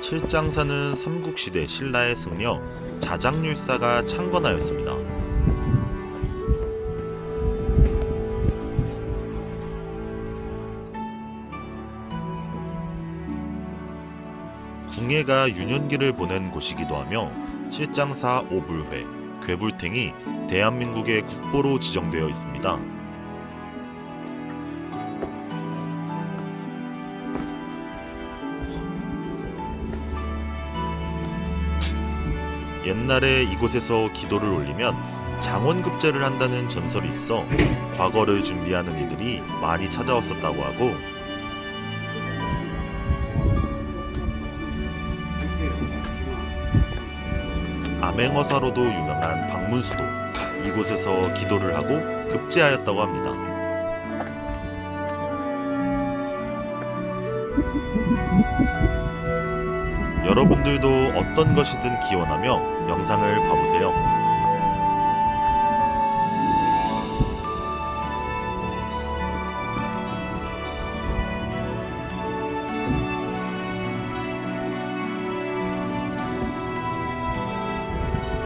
칠장사는 삼국시대 신라의 승려 자장률사가 창건하였습니다. 궁예가 유년기를 보낸 곳이기도 하며 칠장사 오불회, 괴불탱이 대한민국의 국보로 지정되어 있습니다. 옛날에 이곳에서 기도를 올리면 장원급제를 한다는 전설이 있어 과거를 준비하는 이들이 많이 찾아왔었다고 하고 암행어사로도 유명한 박문수도 이곳에서 기도를 하고 급제하였다고 합니다. 여러분들도 어떤 것이든 기원하며 영상을 봐보세요.